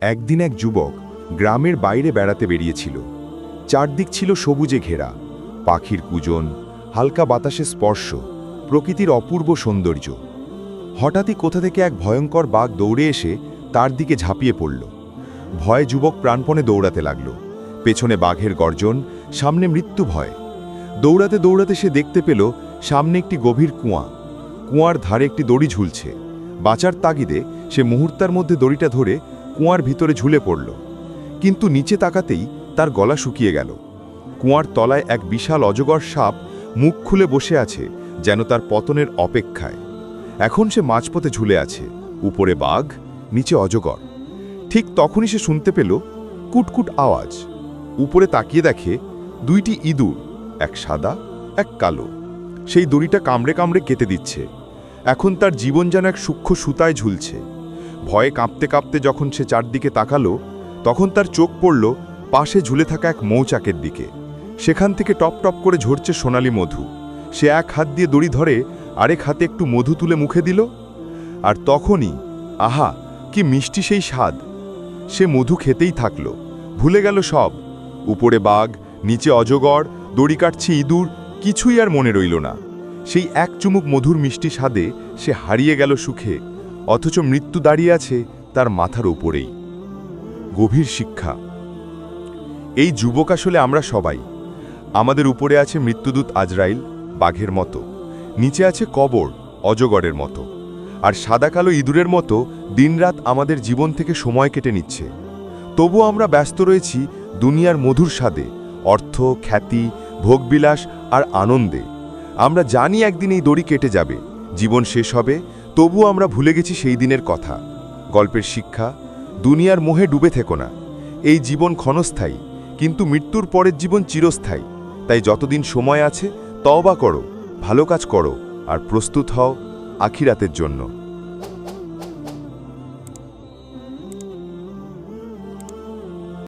একদিন এক যুবক গ্রামের বাইরে বেড়াতে বেরিয়েছিল। চারদিক ছিল সবুজে ঘেরা, পাখির কুজন, হালকা বাতাসে স্পর্শ, প্রকৃতির অপূর্ব সৌন্দর্য। হঠাৎই কোথা থেকে এক ভয়ঙ্কর বাঘ দৌড়ে এসে তার দিকে ঝাঁপিয়ে পড়ল। ভয়ে যুবক প্রাণপণে দৌড়াতে লাগল। পেছনে বাঘের গর্জন, সামনে মৃত্যু ভয়। দৌড়াতে দৌড়াতে সে দেখতে পেল, সামনে একটি গভীর কুয়া। কুয়ার ধারে একটি দড়ি ঝুলছে। বাঁচার তাগিদে সে মুহূর্তের মধ্যে দড়িটা ধরে কুয়ার ভিতরে ঝুলে পড়ল। কিন্তু নিচে তাকাতেই তার গলা শুকিয়ে গেল। কুয়ার তলায় এক বিশাল অজগর সাপ মুখ খুলে বসে আছে যেন তার পতনের অপেক্ষায়। এখন সে মাঝপথে ঝুলে আছে, উপরে বাঘ, নিচে অজগর। ঠিক তখনই সে শুনতে পেল কুটকুট আওয়াজ। উপরে তাকিয়ে দেখে দুইটি ইঁদুর, এক সাদা, এক কালো। সেই দড়িটা কামড়ে কামড়ে কেটে দিচ্ছে। এখন তার জীবন যেন এক সূক্ষ্ম সুতায় ঝুলছে। ভয়ে কাঁপতে কাঁপতে যখন সে চারদিকে তাকালো, তখন তার চোখ পড়ল পাশে ঝুলে থাকা এক মৌচাকের দিকে। সেখান থেকে টপ টপ করে ঝরছে সোনালি মধু। সে এক হাত দিয়ে দড়ি ধরে আরেক হাতে একটু মধু তুলে মুখে দিল। আর তখনই, আহা, কি মিষ্টি সেই স্বাদ। সে মধু খেতেই থাকল। ভুলে গেল সব। উপরে বাঘ, নিচে অজগর, দড়ি কাটছে ইঁদুর, কিছুই আর মনে রইল না। সেই এক চুমুক মধুর মিষ্টি স্বাদে সে হারিয়ে গেল সুখে। অথচ মৃত্যু দাঁড়িয়ে আছে তার মাথার উপরেই। গভীর শিক্ষা। এই যুবক আসলে আমরা সবাই। আমাদের উপরে আছে মৃত্যুদূত আজরাইল, বাঘের মতো। নিচে আছে কবর, অজগরের মতো। আর সাদা কালো ইঁদুরের মতো দিনরাত আমাদের জীবন থেকে সময় কেটে নিচ্ছে। তবু আমরা ব্যস্ত রয়েছি দুনিয়ার মধুর স্বাদে, অর্থ, খ্যাতি, ভোগবিলাস আর আনন্দে। আমরা জানি একদিন এই দড়ি কেটে যাবে। জীবন শেষ হবে তবু আমরা ভুলে গেছি সেই দিনের কথা। গল্পের শিক্ষা, দুনিয়ার মোহে ডুবে থেকো না। এই জীবন ক্ষণস্থায়ী, কিন্তু মৃত্যুর পরের জীবন চিরস্থায়ী। তাই যতদিন সময় আছে, তওবা করো, ভালো কাজ করো, আর প্রস্তুত হও আখিরাতের জন্য।